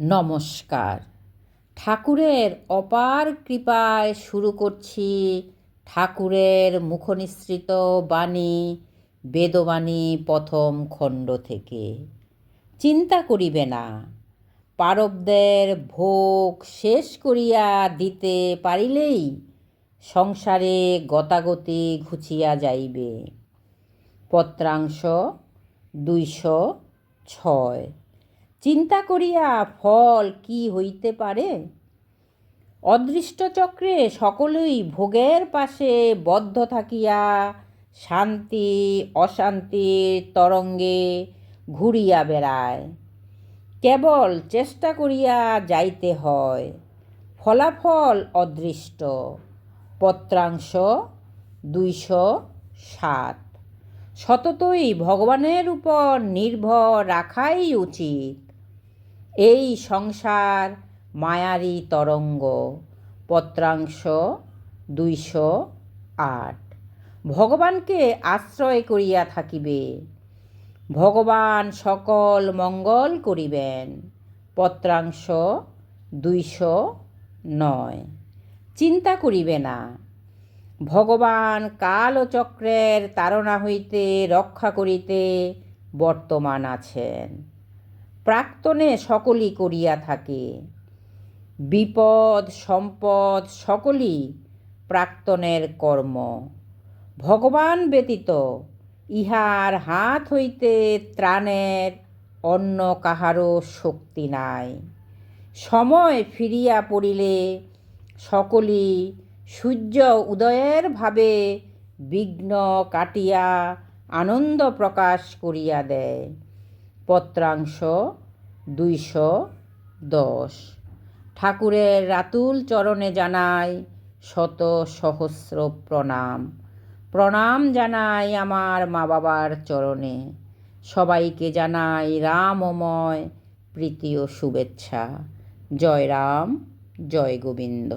নমস্কার। ঠাকুরের অপার কৃপায় শুরু করছি ঠাকুরের মুখনিসৃত বাণী, বেদবাণী প্রথম খণ্ড থেকে। চিন্তা করিবে না, পারবদের ভোগ শেষ করিয়া দিতে পারিলেই সংসারে গতাগতি ঘুচিয়া যাইবে। পত্রাংশ দুইশো ছয়। চিন্তা করিয়া ফল কি হইতে পারে? অদৃষ্টচক্রে সকলেই ভোগের পাশে বদ্ধ থাকিয়া শান্তি অশান্তির তরঙ্গে ঘুরিয়া বেড়ায়। কেবল চেষ্টা করিয়া যাইতে হয়। ফলাফল অদৃষ্ট। পত্রাংশ দুইশো সাত। সততই ভগবানের উপর নির্ভর রাখাই উচিত। এই সংসার মায়ারি তরঙ্গ, পত্রাংশ দুইশো আট। ভগবানকে আশ্রয় করিয়া থাকিবে। ভগবান সকল মঙ্গল করিবেন। পত্রাংশ দুইশো নয়। চিন্তা করিবে না। ভগবান কাল চক্রের তাড়না হইতে, রক্ষা করিতে বর্তমান আছেন। প্রাক্তনে সকলই করিয়া থাকে। বিপদ, সম্পদ সকলই প্রাক্তনের কর্ম। ভগবান ব্যতীত ইহার হাত হইতে ত্রাণের অন্য কাহারও শক্তি নাই। সময় ফিরিয়া পড়িলে সকলই সূর্য উদয়ের ভাবে বিঘ্ন কাটিয়া আনন্দ প্রকাশ করিয়া দেয়। পত্রাংশ দুইশো দশ। ঠাকুরের রাতুল চরণে জানাই শত সহস্র প্রণাম। প্রণাম জানাই আমার মা বাবার চরণে। সবাইকে জানাই রামময় প্রীতি ও শুভেচ্ছা। জয় রাম, জয় গোবিন্দ।